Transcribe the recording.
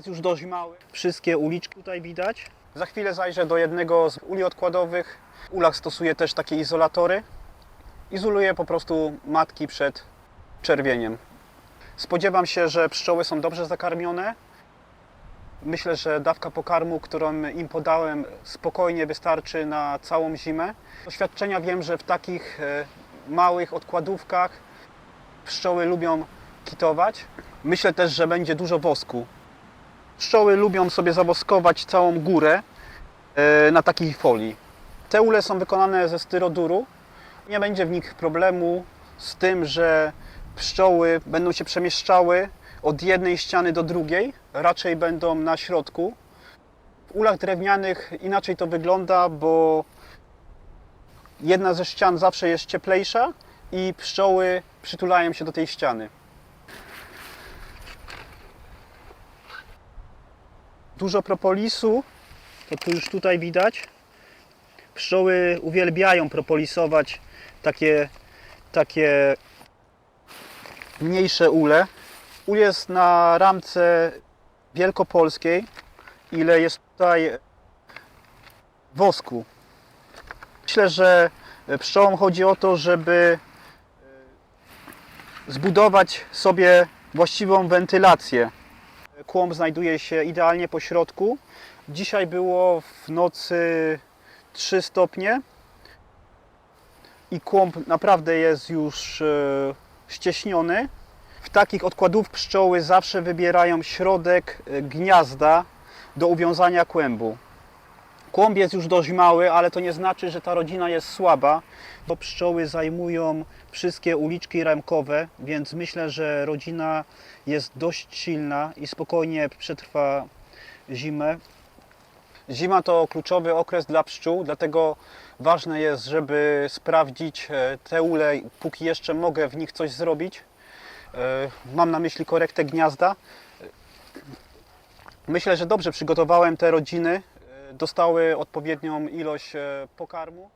jest już dość mały. Wszystkie uliczki tutaj widać. Za chwilę zajrzę do jednego z uli odkładowych. Ulach stosuje też takie izolatory. Izoluje po prostu matki przed czerwieniem. Spodziewam się, że pszczoły są dobrze zakarmione. Myślę, że dawka pokarmu, którą im podałem, spokojnie wystarczy na całą zimę. Z doświadczenia wiem, że w takich e, małych odkładówkach pszczoły lubią kitować. Myślę też, że będzie dużo wosku. Pszczoły lubią sobie zawoskować całą górę e, na takiej folii. Te ule są wykonane ze styroduru. Nie będzie w nich problemu z tym, że pszczoły będą się przemieszczały od jednej ściany do drugiej. Raczej będą na środku. W ulach drewnianych inaczej to wygląda, bo jedna ze ścian zawsze jest cieplejsza i pszczoły przytulają się do tej ściany. Dużo propolisu, to tu już tutaj widać. Pszczoły uwielbiają propolisować takie, takie mniejsze ule. Ul jest na ramce wielkopolskiej, ile jest tutaj wosku. Myślę, że pszczołom chodzi o to, żeby zbudować sobie właściwą wentylację. Kłąb znajduje się idealnie po środku. Dzisiaj było w nocy 3 stopnie i kłąb naprawdę jest już e, ścieśniony. W takich odkładów pszczoły zawsze wybierają środek e, gniazda do uwiązania kłębu. Kłąb jest już dość mały, ale to nie znaczy, że ta rodzina jest słaba, bo pszczoły zajmują wszystkie uliczki ramkowe, więc myślę, że rodzina jest dość silna i spokojnie przetrwa zimę. Zima to kluczowy okres dla pszczół, dlatego ważne jest, żeby sprawdzić e, te ule, póki jeszcze mogę w nich coś zrobić. E, Mam na myśli korektę gniazda. Myślę, że dobrze przygotowałem te rodziny. Dostały odpowiednią ilość e, pokarmu.